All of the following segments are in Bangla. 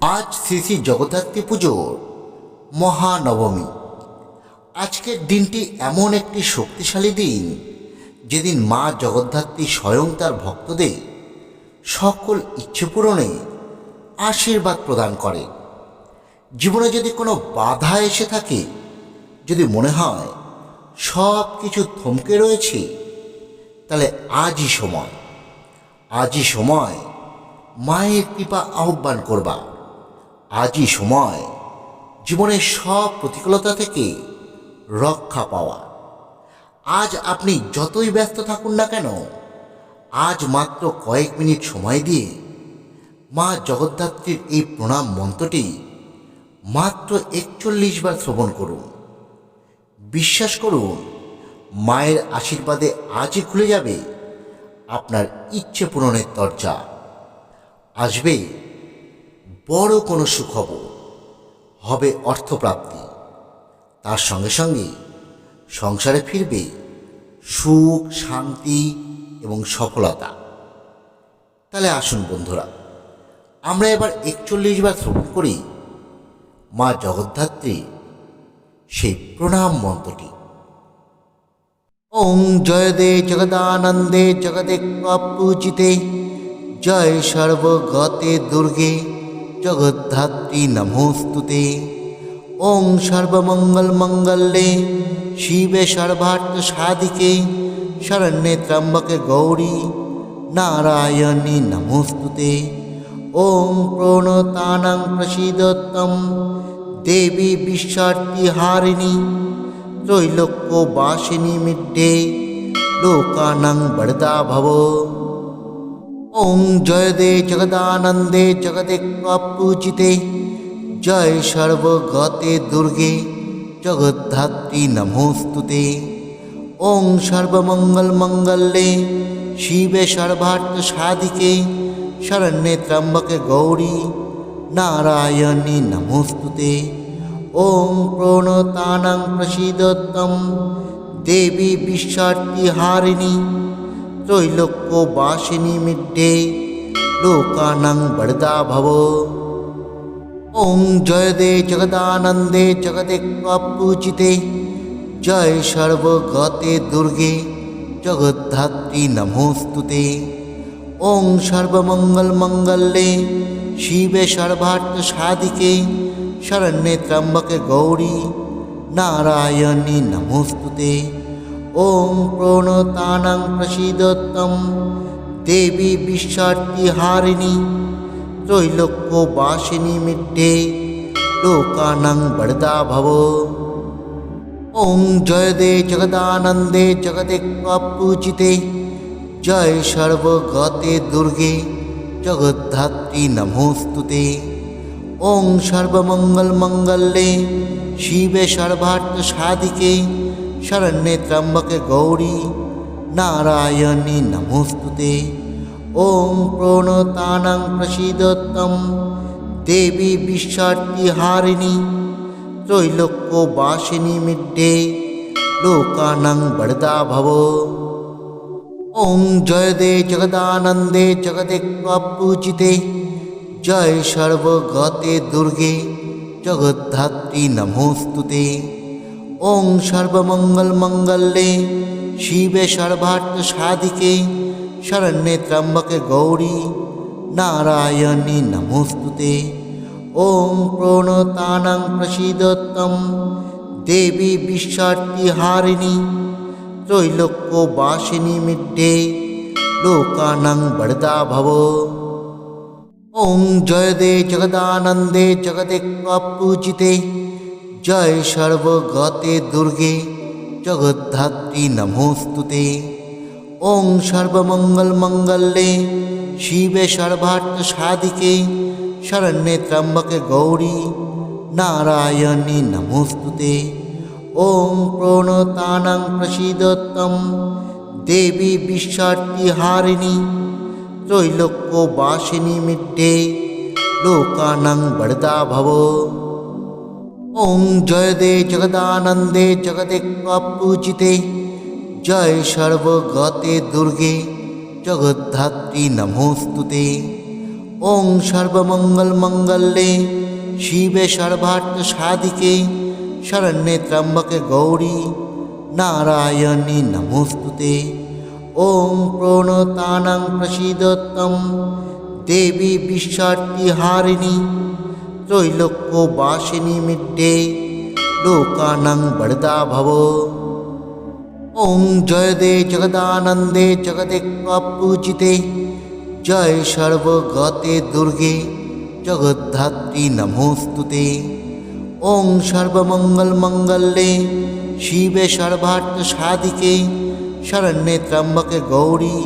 আজ শ্রী শ্রী জগদ্ধাত্রী পুজোর মহানবমী। আজকের দিনটি এমন একটি শক্তিশালী দিন, যেদিন মা জগদ্ধাত্রী স্বয়ং তার ভক্তদের সকল ইচ্ছে পূরণে আশীর্বাদ প্রদান করে। জীবনে যদি কোনো বাধা এসে থাকে, যদি মনে হয় সব কিছু থমকে রয়েছে, তাহলে আজই সময়। আজই সময় মায়ের কৃপা আহ্বান করবা। আজই সময়। জীবনের সব প্রতিকূলতা থেকে রক্ষা পাওয়া। আজ আপনি যতই ব্যস্ত থাকুন না কেন, আজ মাত্র কয়েক মিনিট সময় দিয়ে মা জগদ্ধাত্রীর এই প্রণাম মন্ত্রটি মাত্র একচল্লিশ বার শ্রবণ করুন। বিশ্বাস করুন, মায়ের আশীর্বাদে আজই খুলে যাবে আপনার ইচ্ছে পূরণের দরজা। আসবে বড় কোনো সুখবর, হবে অর্থপ্রাপ্তি। তার সঙ্গে সঙ্গে সংসারে ফিরবে সুখ, শান্তি এবং সফলতা। তাহলে আসুন বন্ধুরা, আমরা এবার একচল্লিশ বার শ্রবণ করি, মা জগদ্ধাত্রী সেই প্রণাম মন্ত্রটি। ওং জয়দে জগদানন্দে জগদে পূজিতে জয় সর্বগতে দুর্গে। জগদ্ধাত্রী নমোস্তুতে ওং সর্বমঙ্গল মঙ্গলে শিবে সর্বার্থ সাধিকে, শরণ্যে ত্রম্বকে গৌরী নারায়ণী নমোস্তুতে ওং প্রণতানাং প্রসীদত্তম দেবী বিশ্বার্থী হারিণী ত্রৈলোক্য বাসিনী মিড্ডে লোকানাং বরদা ভব। ওং জয়দে জগদানন্দে জগদে পূজিতে জয় সর্বগতে দুর্গে, জগদ্ধাত্রী নমোস্তুতে। ওং সর্বমঙ্গল মঙ্গলে, শিবে সর্বার্থ সাধিকে, শরণ্যে ত্রম্বকে গৌরী, নারায়ণী নমোস্তুতে। ওং প্রণতানাং প্রসীদত্তম, দেবী বিশ্বার্থী হারিণী ত্রৈলোক্য বাসিনী মিড্ডে লোকানাং বরদা ভব ওং জয়দে জগদানন্দে জগদে পূজিতে জয় সর্বগতে দুর্গে জগদ্ধাত্রী নমোস্তুতে ওং সর্বমঙ্গল মঙ্গলে শিবে সর্বার্থ সাধিকে শরণ্যে ত্রম্বকে গৌরী নারায়ণী নমোস্তুতে ওং প্রণতানাং প্রসীদত্তম দেবী বিশ্বার্থী হারিণী, ত্রৈলোক্য বাসিনী মিড্ডে লোকানাং বরদা ভব। ওং জয়দে জগদানন্দে জগদে পূজিতে জয় সর্বগতে দুর্গে জগদ্ধাত্রী নমোস্তুতে। ওং সর্বমঙ্গল মঙ্গলে শিবে সর্বার্থ সাধিকে শরণ্যে ত্রম্বকে গৌরী নারায়ণী নমোস্তুতে ওং প্রণতানাং প্রসীদত্তম দেবী বিশ্বার্থী হারিণী ত্রৈলোক্য বাসিনী মিড্ডে লোকানাং বরদা ভব ওং জয়দে জগদানন্দে জগদে পূজিতে জয় সর্বগতে দুর্গে জগদ্ধাত্রী নমোস্তুতে ওং সর্বমঙ্গল মঙ্গলে, শিবে সর্বার্থ সাধিকে, শরণ্যে ত্রম্বকে গৌরী, নারায়ণী নমোস্তুতে। ওং প্রণতানাং প্রসীদত্তম, দেবী বিশ্বার্থী হারিণী ত্রৈলোক্য বাসিনী মিড্ডে লোকানাং বরদা ভব। ওং জয়দে জগদানন্দে জগদে পূজিতে জয় সর্বগতে দুর্গে, জগদ্ধাত্রী নমোস্তুতে। ওং সর্বমঙ্গল মঙ্গলে শিবে সর্বার্থ সাধিকে শরণ্যে ত্রম্বকে গৌরী নারায়ণী নমোস্তুতে। ওং প্রণতানাং প্রসীদত্তম দেবী বিশ্বার্থী হারিণী ত্রৈলোক্য বাসিনী মিড্ডে লোকানাং বরদা ভব। ওং জয়দে জগদানন্দে জগদে পূজিতে জয় সর্বগতে দুর্গে জগদ্ধাত্রী নমোস্তুতে ওং সর্বমঙ্গলমঙ্গলে শিবে সর্বার্থ সাধিকে শরণ্যে ত্র্যম্বকে গৌরী নারায়ণী নমোস্তুতে ওং প্রণতানাং প্রসীদত্তম দেবী বিশ্বার্তিহারিণী ত্রৈলোক্য বাসিনী মিড্ডে লোকানাং বরদা ভব ওং জয় দে জগদানন্দে জগদে পূজিতে জয় সর্বগতে দুর্গে জগদ্ধাত্রী নমোস্তুতে। ওং সর্বমঙ্গলমঙ্গলে শিবে সর্বার্থ সাধিকে, শরণ্যে ত্র্যম্বকে গৌরী,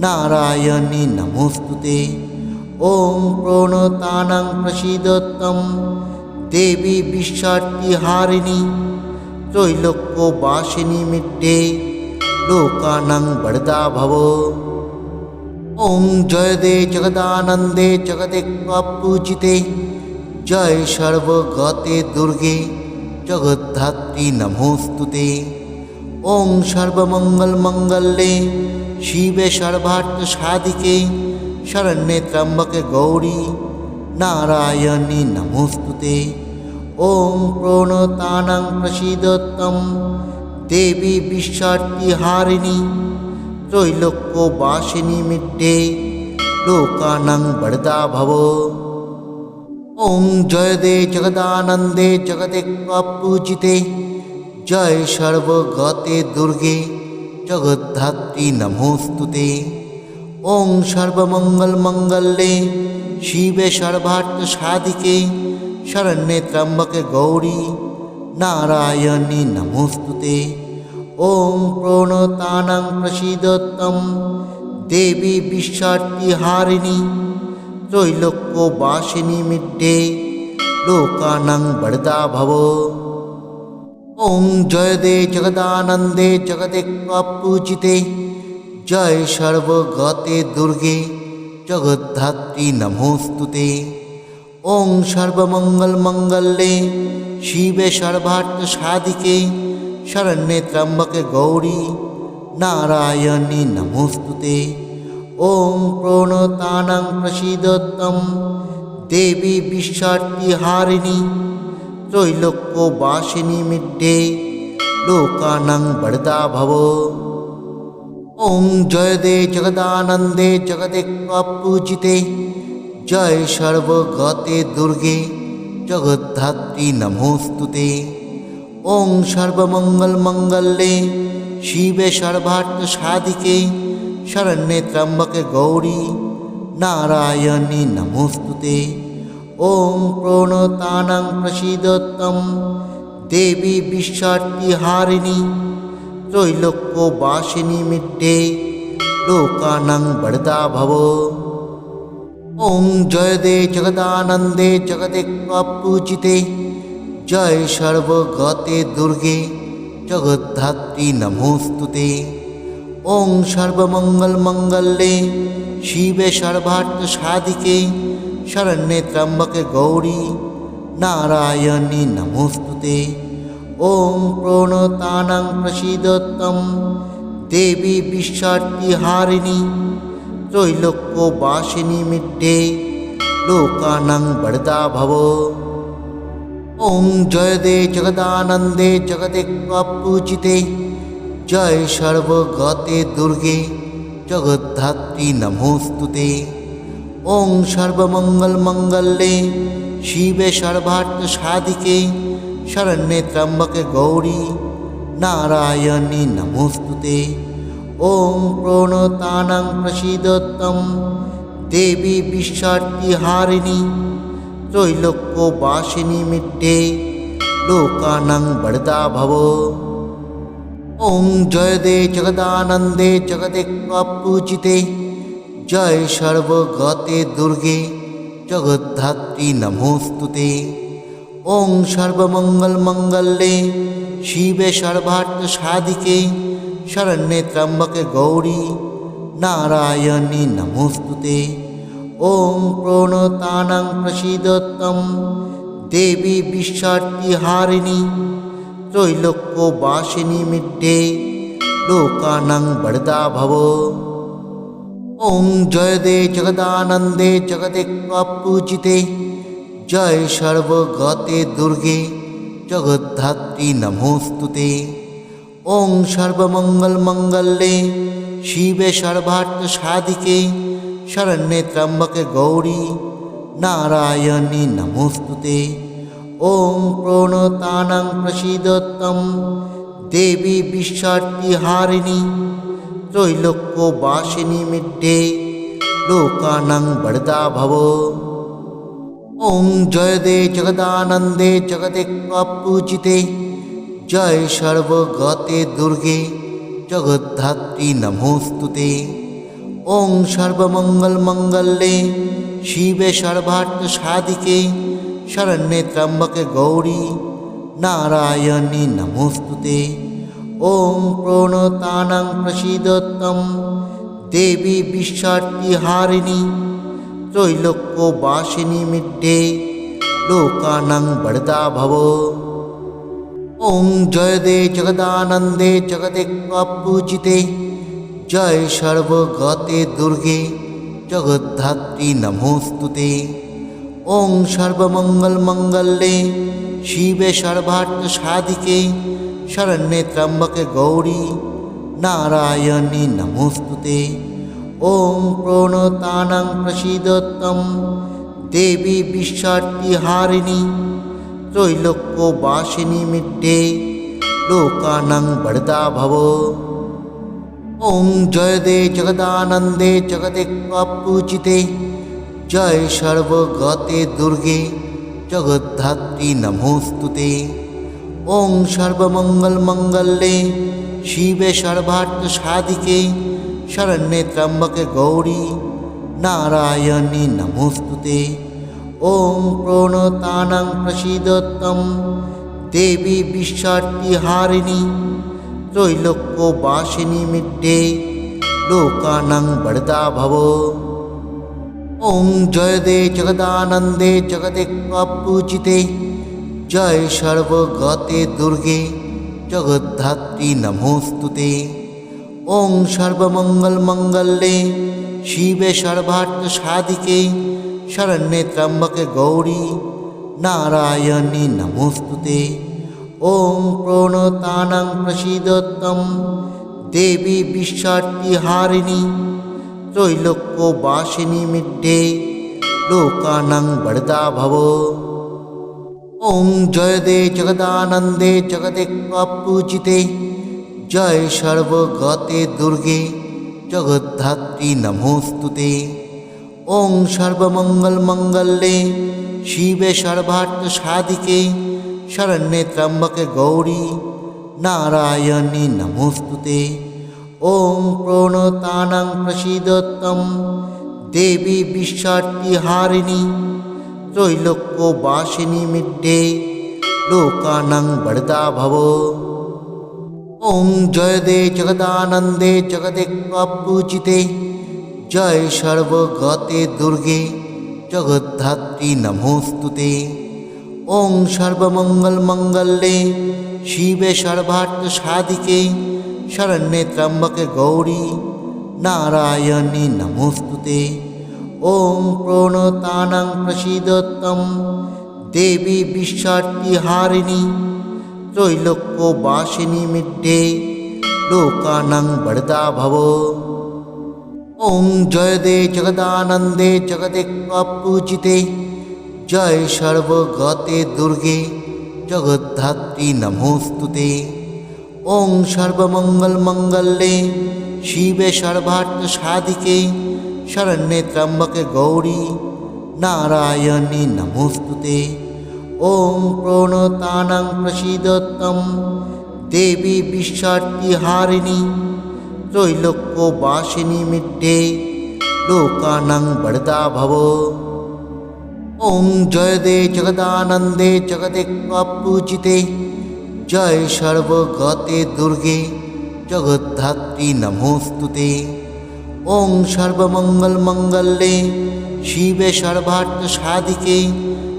নারায়ণী নমোস্তুতে। ওং প্রণতানাং প্রসীদত্তম। দেবী বিশ্বার্তিহারিণী ত্রৈলোক্য বাসিনী মিড্ডে লোকানাং বরদা ভব। ওং জয় দে জগদানন্দে জগদে পূজিতে জয় সর্বগতে দুর্গে, জগদ্ধাত্রী নমোস্তুতে। ওং সর্বমঙ্গলমঙ্গলে শিবে সর্বার্থ সাধিকে, শরণ্যে ত্র্যম্বকে গৌরী, নারায়ণী নমোস্তুতে। ওং প্রণতানাং প্রসীদত্তম, দেবী বিশ্বার্তিহারিণী ত্রৈলোক্য বাসিনী মিড্ডে লোকানাং বরদা ভব। ওং জয় দে জগদানন্দে জগদে পূজিতে জয় সর্বগতে দুর্গে, জগদ্ধাত্রী নমোস্তুতে। ওং সর্বমঙ্গলমঙ্গলে শিবে সর্বার্থ সাধিকে শরণ্যে ত্র্যম্বকে গৌরী নারায়ণী নমোস্তুতে। ওং প্রণতানাং প্রসীদত্তম দেবী বিশ্বার্তিহারিণী ত্রৈলোক্য বাসিনী মিড্ডে লোকানাং বরদা ভব। ওং জয় দে জগদানন্দে জগদে পূজিতে জয় সর্বগতে দুর্গে জগদ্ধাত্রী নমোস্তুতে ওং সর্বমঙ্গলমঙ্গলে শিবে সর্বার্থ সাধিকে শরণ্যে ত্র্যম্বকে গৌরী নারায়ণী নমোস্তুতে ওং প্রণতানাং প্রসীদত্তম দেবী বিশ্বার্তিহারিণী ত্রৈলোক্য বাসিনী মিড্ডে লোকানাং বরদা ভব ওং জয় দে জগদানন্দে জগদে পূজিতে জয় সর্বগতে দুর্গে জগদ্ধাত্রী নমোস্তুতে ওং সর্বমঙ্গলমঙ্গলে শিবে সর্বার্থ সাধিকে শরণ্যে ত্র্যম্বকে গৌরী নারায়ণী নমোস্তুতে ওং প্রণতানাং প্রসীদত্তম। দেবী বিশ্বার্তিহারিণী ত্রৈলোক্য বাসিনী মিড্ডে লোকানাং বরদা ভব। ওং জয় দে জগদানন্দে জগদে পূজিতে জয় সর্বগতে দুর্গে জগদ্ধাত্রী নমোস্তুতে। ওং সর্বমঙ্গলমঙ্গলে, শিবে সর্বার্থ সাধিকে শরণ্যে ত্র্যম্বকে গৌরী নারায়ণী নমোস্তুতে ওং প্রণতানাং প্রসীদত্তম দেবী বিশ্বার্তিহারিণী ত্রৈলোক্য বাসিনী মিড্ডে লোকানাং বরদা ভব ওং জয় দে জগদানন্দে জগদে পূজিতে জয় সর্বগতে দুর্গে জগদ্ধাত্রী নমোস্তুতে ওং সর্বমঙ্গলমঙ্গলে শিবে সর্বার্থ সাধিকে, শরণ্যে ত্র্যম্বকে গৌরী, নারায়ণী নমোস্তুতে। ওং প্রণতানাং প্রসীদত্তম, দেবী বিশ্বার্তিহারিণী ত্রৈলোক্য বাসিনী মিড্ডে লোকানাং বরদা ভব। ওং জয় দে জগদানন্দে জগদে পূজিতে জয় সর্বগতে দুর্গে, জগদ্ধাত্রী নমোস্তুতে। ওং সর্বমঙ্গলমঙ্গলে শিবে সর্বার্থ সাধিকে শরণ্যে ত্র্যম্বকে গৌরী নারায়ণী নমোস্তুতে। ওং প্রণতানাং প্রসীদত্তম দেবী বিশ্বার্তিহারিণী ত্রৈলোক্য বাসিনী মিড্ডে লোকানাং বরদা ভব। ওং জয় দে জগদানন্দে জগদে পূজিতে জয় সর্বগতে দুর্গে জগদ্ধাত্রী নমোস্তুতে ওং সর্বমঙ্গল মঙ্গলে শিবে সর্বার্থ সাধিকে শরণ্যে ত্রম্বকে গৌরী নারায়ণী নমোস্তুতে ওং প্রণতানাং প্রসীদত্তম দেবী বিশ্বার্থী হারিণী ত্রৈলোক্য বাসিনী মিড্ডে, লোকানাং বরদা ভব ওং জয় দে জগদানন্দে জগদে পূজিতে জয় সর্বগতে দুর্গে, জগদ্ধাত্রী নমোস্তুতে। ওং সর্বমঙ্গল মঙ্গলে, শিবে সর্বার্থ সাধিকে, শরণ্যে ত্রম্বকে গৌরী, নারায়ণী নমোস্তুতে। ওং প্রণতানাং প্রসীদত্তম দেবী বিশ্বার্থী হারিণী ত্রৈলোক্য বাসিনী মিড্ডে লোকানাং বরদা ভব। ওং জয় দে জগদানন্দে জগদে পূজিতে জয় সর্বগতে দুর্গে, জগদ্ধাত্রী নমোস্তুতে। ওং সর্বমঙ্গল মঙ্গলে শিবে সর্বার্থ সাধিকে, শরণ্যে ত্রম্বকে গৌরী, নারায়ণী নমোস্তুতে। ওং প্রণতানাং প্রসীদত্তম দেবী বিশ্বার্থী হারিণী ত্রৈলোক্য বাসিনী মিড্ডে লোকানাং বরদা ভব। ওং জয় দে জগদানন্দে জগদে পূজিতে জয় সর্বগতে দুর্গে, জগদ্ধাত্রী নমোস্তুতে। ওং সর্বমঙ্গল মঙ্গলে শিবে সর্বার্থ সাধিকে শরণ্যে ত্রম্বকে গৌরী নারায়ণী নমোস্তুতে। ওং প্রণতানাং প্রসীদত্তম দেবী বিশ্বার্থী হারিণী ত্রৈলোক্য বাসিনী মিড্ডে লোকানাং বরদা ভব। ওং জয় দে জগদানন্দে জগদে পূজিতে জয় সর্বগতে দুর্গে জগদ্ধাত্রী নমোস্তুতে ওং সর্বমঙ্গল মঙ্গলে শিবে সর্বার্থ সাধিকে শরণ্যে ত্রম্বকে গৌরী নারায়ণী নমোস্তুতে ওং প্রণতানাং প্রসীদত্তম দেবী বিশ্বার্থী হারিণী ত্রৈলোক্য বাসিনী মিড্ডে, লোকানাং বরদা ভব। ওং জয় দে জগদানন্দে জগদে পূজিতে, জয় সর্বগতে দুর্গে জগদ্ধাত্রী নমোস্তুতে। ওং সর্বমঙ্গল মঙ্গলে শিবে সর্বার্থ সাধিকে, শরণ্যে ত্রম্বকে গৌরী নারায়ণী নমোস্তুতে। ওং প্রণতানাং প্রসীদত্তম। দেবী বিশ্বার্থী হারিণী ত্রৈলোক্য বাসিনী মিড্ডে লোকানাং বরদা ভব। ওং জয় দে জগদানন্দে জগদে পূজিতে জয় সর্বগতে দুর্গে জগদ্ধাত্রী নমোস্তুতে। ওং সর্বমঙ্গল মঙ্গলে শিবে সর্বার্থ সাধিকে শরণ্যে ত্রম্বকে গৌরী নারায়ণী নমোস্তুতে ওং প্রণতানাং প্রসীদত্তম দেবী বিশ্বার্থী হারিণী ত্রৈলোক্য বাসিনী মিড্ডে লোকানাং বরদা ভব ওং জয় দে জগদানন্দে জগদে পূজিতে জয় সর্বগতে দুর্গে জগদ্ধাত্রী নমোস্তুতে ওং সর্বমঙ্গল মঙ্গলে শিবে সর্বার্থ সাধিকে, শরণ্যে ত্রম্বকে গৌরী, নারায়ণী নমোস্তুতে। ওং প্রণতানাং প্রসীদত্তম, দেবী বিশ্বার্থী হারিণী ত্রৈলোক্য বাসিনী মিড্ডে লোকানাং বরদা ভব। ওং জয় দে জগদানন্দে জগদে পূজিতে জয় সর্বগতে দুর্গে, জগদ্ধাত্রী নমোস্তুতে। ওং সর্বমঙ্গল মঙ্গলে শিবে সর্বার্থ সাধিকে,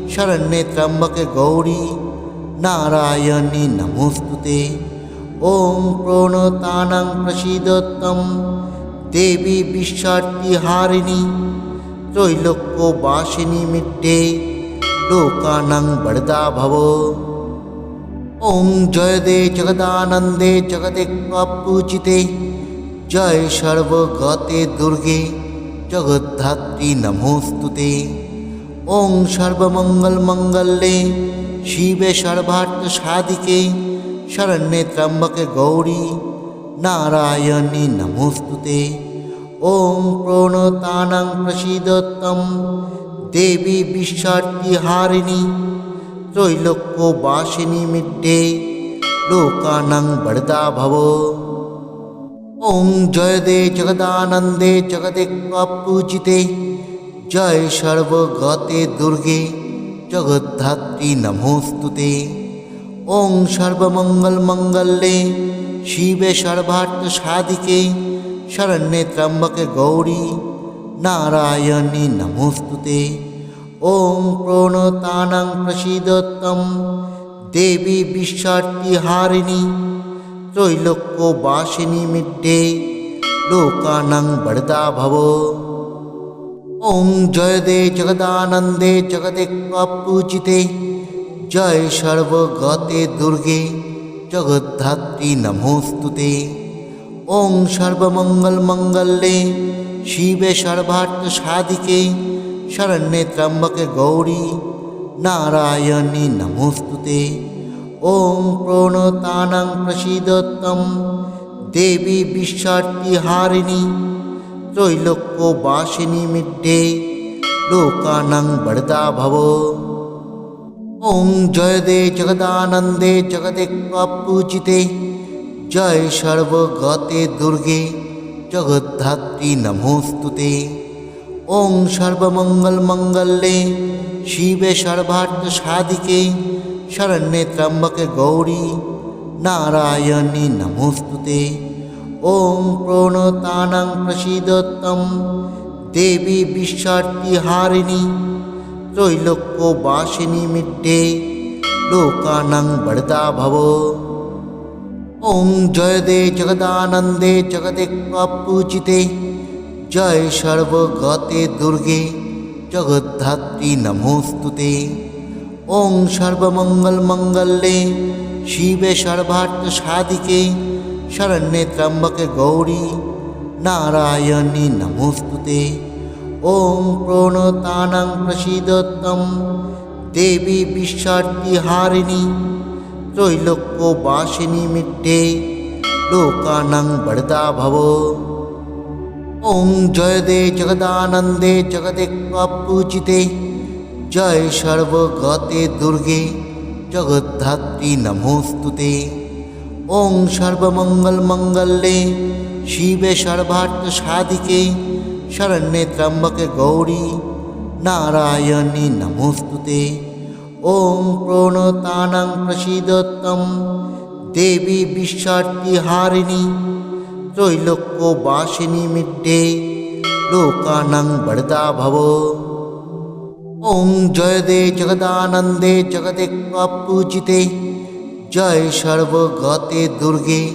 শরণ্যে ত্রম্বকে গৌরী নারায়ণী নমোস্তুতে। ওং প্রণতানাং প্রসীদত্তম, দেবী বিশ্বার্থী হারিণী, ত্রৈলোক্য বাসিনী মিড্ডে লোকানাং বরদা ভব। ওম জয় দে জগদানন্দে জগদে পূজিতে জয় সর্বগতে দুর্গে জগদ্ধাত্রী নমোস্তুতে ওং সর্বমঙ্গল মঙ্গলে শিবে সর্বার্থ সাধিকে শরণ্যে ত্রম্বকে গৌরী নারায়ণী নমোস্তুতে ওম প্রণতানাং প্রসীদত্তম দেবী বিশ্বার্থী হারিণী ত্রৈলোক্য বাসিনী মিড্ডে লোকানাং বরদা ভব ওং জয় দে জগদানন্দে জগদে পূজিতে জয় সর্বগতে দুর্গে জগদ্ধাত্রী নমোস্তুতে ওং সর্বমঙ্গল মঙ্গলে শিবে সর্বার্থ সাধিকে শরণ্যে ত্রম্বকে গৌরী নারায়ণী নমোস্তুতে ওং প্রণতানাং প্রসীদত্তম দেবী বিশ্বার্থী হারিণী ত্রৈলোক্য বাসিনী মিড্ডে লোকানাং বরদা ভব। ওং জয় দে জগদানন্দে জগদে পূজিতে জয় সর্বগতে দুর্গে জগদ্ধাত্রী নমোস্তুতে। ওং সর্বমঙ্গল মঙ্গলে শিবে সর্বার্থ সাধিকে শরণ্যে ত্রম্বকে গৌরী নারায়ণী নমোস্তুতে ওং প্রণতানাং প্রসীদত্তম দেবী বিশ্বার্থী হারিণী ত্রৈলোক্য বাসিনী মিড্ডে লোকানাং বরদা ভব ওং জয় দে জগদানন্দে জগদে পূজিতে জয় সর্বগতে দুর্গে জগদ্ধাত্রী নমোস্তুতে ওং সর্বমঙ্গল মঙ্গলে শিবে সর্বার্থ সাধিকে, শরণ্যে ত্রম্বকে গৌরী, নারায়ণী নমোস্তুতে। ওং প্রণতানাং প্রসীদত্তম দেবী বিশ্বার্থী হারিণী ত্রৈলোক্য বাসিনী মিড্ডে লোকানাং বরদা ভব। ওং জয় দে জগদানন্দে জগদে পূজিতে জয় সর্বগতে দুর্গে, জগদ্ধাত্রী নমোস্তুতে। ওং সর্বমঙ্গল মঙ্গলে শিবে সর্বার্থ সাধিকে, শরণ্যে ত্রম্বকে গৌরী নারায়ণী নমোস্তুতে। ওং প্রণতানাং প্রসীদত্তম, দেবী বিশ্বার্থী হারিণী, ত্রৈলোক্য বাসিনী মিড্ডে লোকানাং বরদা ভব। ওং জয় দে জগদানন্দে জগদে পূজিতে জয় সর্বগতে দুর্গে, জগদ্ধাত্রী নমোস্তুতে। ওং সর্বমঙ্গল মঙ্গলে, শিবে সর্বার্থ সাধিকে, শরণ্যে ত্রম্বকে গৌরী নারায়ণী নমোস্তুতে। ওং প্রণতানাং প্রসীদত্তম দেবী বিশ্বার্থী হারিণী ত্রৈলোক্য বাসিনী মিড্ডে, লোকানাং বরদা ভব। ওং জয় দে জগদানন্দে জগদে পূজিতে জয় সর্বগতে দুর্গে,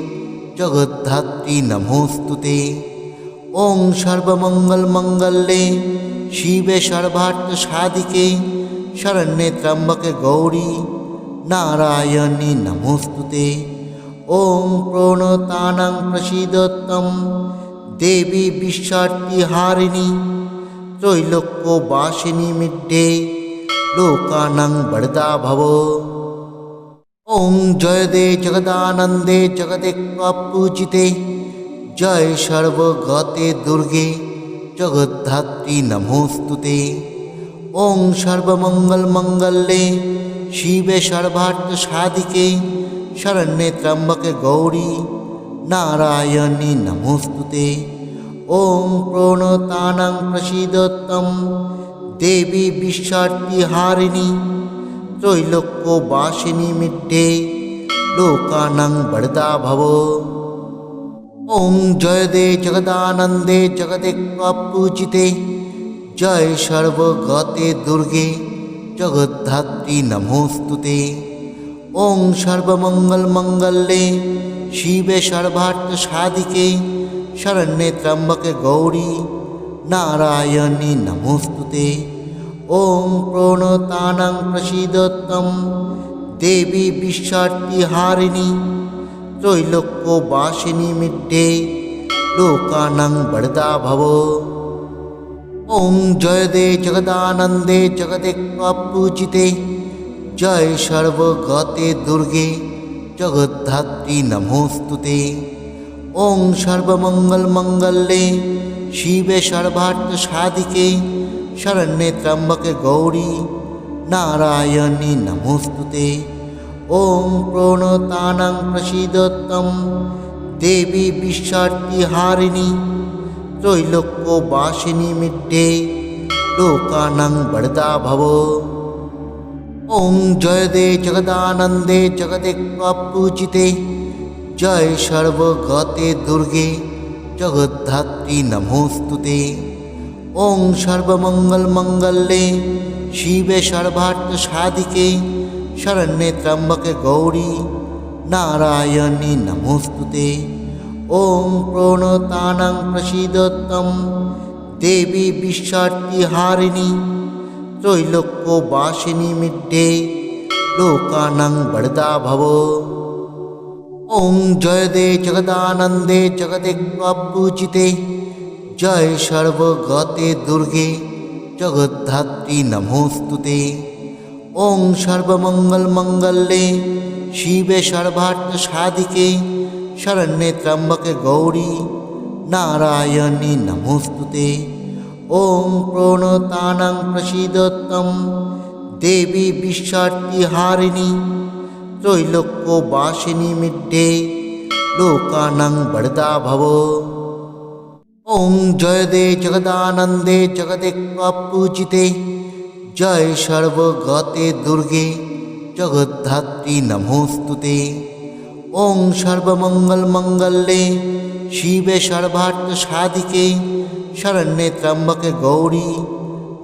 জগদ্ধাত্রী নমোস্তুতে। ওং সর্বমঙ্গল মঙ্গলে, শিবে সর্বার্থ সাধিকে, শরণ্যে ত্রম্বকে গৌরী, নারায়ণী নমোস্তুতে। ওং প্রণতানাং প্রসীদত্তম। দেবী বিশ্বার্থী হারিণী ত্রৈলোক্য বাসিনী মিড্ডে লোকানাং বরদা ভব। ওং জয় দে জগদানন্দে জগদে পূজিতে জয় সর্বগতে দুর্গে, জগদ্ধাত্রী নমোস্তুতে। ওং সর্বমঙ্গল মঙ্গলে শিবে সর্বার্থ সাধিকে শরণ্যে ত্রম্বকে গৌরী নারায়ণী নমোস্তুতে ওং প্রণতানাং প্রসীদত্তম দেবী বিশ্বার্থী হারিণী ত্রৈলোক্য বাসিনী মিড্ডে লোকানাং বরদা ভব ওং জয় দে জগদানন্দে জগদে পূজিতে জয় সর্বগতে দুর্গে জগদ্ধাত্রী নমোস্তুতে ওং সর্বমঙ্গল মঙ্গলে, শিবে সর্বার্থ সাধিকে, শরণ্যে ত্র্যম্বকে গৌরী, নারায়ণী নমোস্তুতে। ওম প্রণতানাং প্রসীদত্তম, দেবী বিশ্বার্তিহারিণী ত্রৈলোক্যবাসিনী মিড্ডে লোকানাং বরদা ভব। ওম জয় দে জগদানন্দে জগদে পূজিতে জয় সর্বগতে দুর্গে, জগদ্ধাত্রী নমোস্তুতে। ওং সর্বমঙ্গল মঙ্গলে শিবে সর্বার্থ সাধিকে শরণ্যে ত্র্যম্বকে গৌরী নারায়ণী নমোস্তুতে। ওম প্রণতানাং প্রসীদত্তম দেবী বিশ্বার্তিহারিণী ত্রৈলোক্যবাসিনী মিড্ডে লোকানাং বরদা ভব। ওং জয় দে জগদানন্দে জগদে পূজিতে জয় সর্বগতে দুর্গে, জগদ্ধাত্রী নমোস্তুতে। ওং সর্বমঙ্গল মঙ্গলে শিবে সর্বার্থ সাধিকে, শরণ্যে ত্র্যম্বকে গৌরী নারায়ণী নমোস্তুতে। ওং প্রণতানাং প্রসীদত্তম দেবী বিশ্বার্তিহারিণী ত্রৈলোক্যবাসিনী মিড্ডে লোকানাং বরদা ভব ওং জয় দে জগদানন্দে জগদে পূজিতে জয় সর্বগতে দুর্গে জগদ্ধাত্রী নমোস্তুতে ওং সর্বমঙ্গল মঙ্গলে শিবে সর্বার্থ সাধিকে শরণ্যে ত্র্যম্বকে গৌরী নারায়ণী নমোস্তুতে ওং প্রণতানাং প্রসীদত্তম দেবী বিশ্বার্থী হারিণী বিশ্বার্তিহারিণী ত্রৈলোক্যবাসিনী মিড্ডে লোকানাং বরদা ভব। ওং জয় দে জগদানন্দে জগদে পূজিতে, জয় সর্বগতে দুর্গে, জগদ্ধাত্রী নমোস্তুতে। ওং সর্বমঙ্গল মঙ্গলে শিবে সর্বার্থ সাধিকে, শরণ্যে ত্র্যম্বকে গৌরী,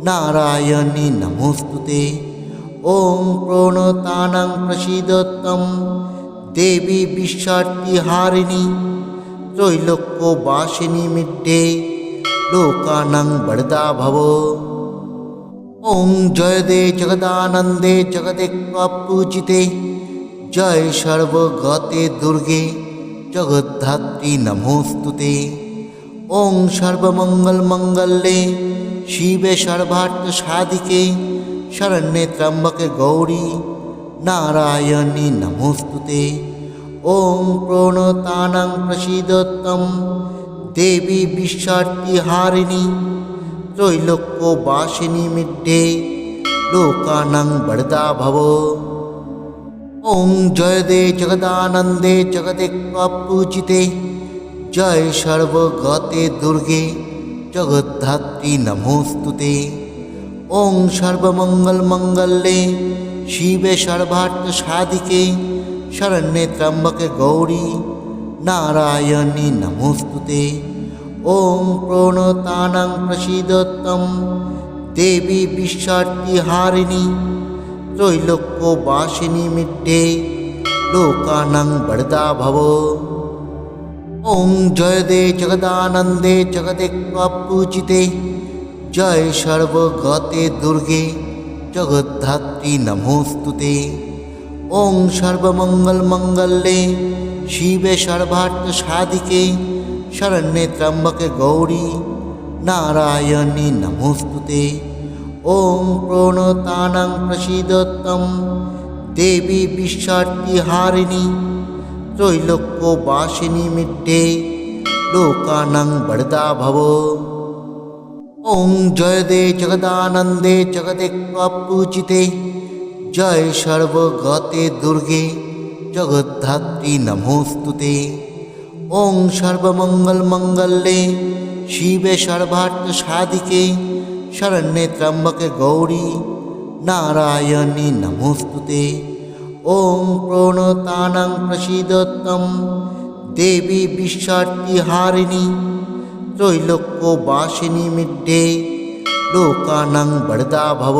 নারায়ণী নমোস্তুতে। ওং প্রণতানাং প্রসীদত্তম দেবী বিশ্বার্তিহারিণী ত্রৈলোক্যবাসিনী মিড্ডে লোকানাং বরদা ভব। ওং জয় দে জগদানন্দে জগদে পূজিতে জয় সর্বগতে দুর্গে। জগদ্ধাত্রী নমোস্তুতে ওং সর্বমঙ্গল মঙ্গলে শিবে সর্বার্থ সাধিকে, শরণ্যে ত্র্যম্বকে গৌরী নারায়ণী নমোস্তুতে ওং প্রণতানাং প্রসীদত্তম দেবী বিশ্বার্তিহারিণী ত্রৈলোক্যবাসিনী মিড্ডে লোকানাং বরদা ভব। ওং জয় দে জগদানন্দে জগদে পূজিতে জয় সর্বগতে দুর্গে, জগদ্ধাত্রী নমোস্তুতে। ওং সর্বমঙ্গল মঙ্গলে, শিবে সর্বার্থ সাধিকে, শরণ্যে ত্র্যম্বকে গৌরী, নারায়ণী নমোস্তুতে। ওং প্রণতানাং প্রসীদত্তম দেবী বিশ্বার্তিহারিণী ত্রৈলোক্যবাসিনী মিড্ডে লোকানাং বরদা ভব। ওং জয় দে জগদানন্দে জগদে পূজিতে জয় সর্বগতে দুর্গে জগদ্ধাত্রী নমোস্তুতে। ওং সর্বমঙ্গল মঙ্গলে শিবে সর্বার্থ সাধিকে, শরণ্যে ত্র্যম্বকে গৌরী নারায়ণী নমোস্তুতে। ওং প্রণতানাং প্রসীদত্তম। দেবী বিশ্বার্তিহারিণী ত্রৈলোক্যবাসিনী মিড্ডে লোকানাং বরদা ভব। ওং জয় দে জগদানন্দে জগদে পূজিতে জয় সর্বগতে দুর্গে জগদ্ধাত্রী নমোস্তুতে। ওং সর্বমঙ্গল মঙ্গলে শিবে সর্বার্থ সাধিকে শরণ্যে ত্র্যম্বকে গৌরী নারায়ণী নমোস্তুতে ওং প্রণতানাং প্রসিদত্তম দেবী বিশ্বার্তিহারিণী ত্রৈলোক্যবাসিনী মিড্ডে লোকানাং বরদা ভব